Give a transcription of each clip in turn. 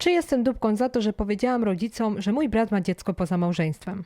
Czy jestem dupką za to, że powiedziałam rodzicom, że mój brat ma dziecko poza małżeństwem?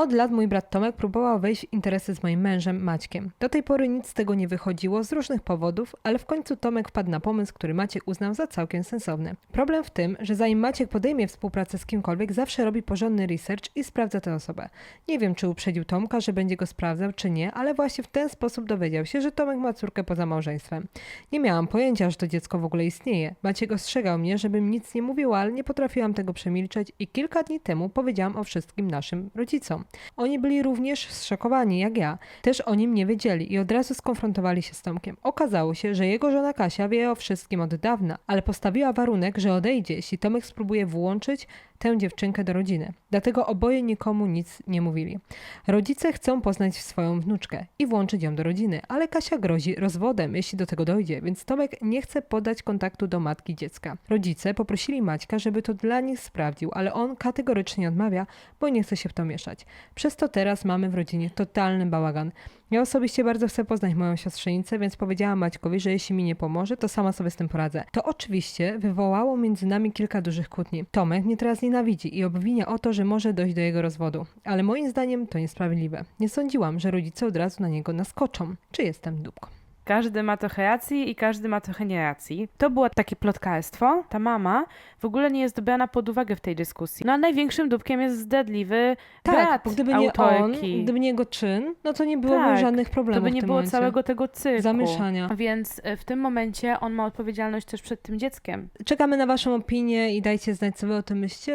Od lat mój brat Tomek próbował wejść w interesy z moim mężem Maćkiem. Do tej pory nic z tego nie wychodziło z różnych powodów, ale w końcu Tomek wpadł na pomysł, który Maciek uznał za całkiem sensowny. Problem w tym, że zanim Maciek podejmie współpracę z kimkolwiek, zawsze robi porządny research i sprawdza tę osobę. Nie wiem, czy uprzedził Tomka, że będzie go sprawdzał, czy nie, ale właśnie w ten sposób dowiedział się, że Tomek ma córkę poza małżeństwem. Nie miałam pojęcia, że to dziecko w ogóle istnieje. Maciek ostrzegał mnie, żebym nic nie mówiła, ale nie potrafiłam tego przemilczeć i kilka dni temu powiedziałam o wszystkim naszym rodzicom. Oni byli również zszokowani, jak ja. Też o nim nie wiedzieli i od razu skonfrontowali się z Tomkiem. Okazało się, że jego żona Kasia wie o wszystkim od dawna, ale postawiła warunek, że odejdzie, jeśli Tomek spróbuje włączyć tę dziewczynkę do rodziny. Dlatego oboje nikomu nic nie mówili. Rodzice chcą poznać swoją wnuczkę i włączyć ją do rodziny, ale Kasia grozi rozwodem, jeśli do tego dojdzie, więc Tomek nie chce podać kontaktu do matki dziecka. Rodzice poprosili Maćka, żeby to dla nich sprawdził, ale on kategorycznie odmawia, bo nie chce się w to mieszać. Przez to teraz mamy w rodzinie totalny bałagan. Ja osobiście bardzo chcę poznać moją siostrzenicę, więc powiedziałam Maćkowi, że jeśli mi nie pomoże, to sama sobie z tym poradzę. To oczywiście wywołało między nami kilka dużych kłótni. Tomek mnie teraz nienawidzi i obwinia o to, że może dojść do jego rozwodu. Ale moim zdaniem to niesprawiedliwe. Nie sądziłam, że rodzice od razu na niego naskoczą. Czy jestem dupką? Każdy ma trochę racji i każdy ma trochę nie racji. To było takie plotkarstwo. Ta mama w ogóle nie jest brana pod uwagę w tej dyskusji. No a największym dupkiem jest zdradliwy Tak, brat gdyby nie on, autorki. gdyby nie jego czyn, no to nie byłoby Tak, żadnych problemów to by nie było momencie. całego tego cyrku. Zamieszania. Więc e, w tym momencie on ma odpowiedzialność też przed tym dzieckiem. Czekamy na waszą opinię i dajcie znać, co wy o tym myślicie.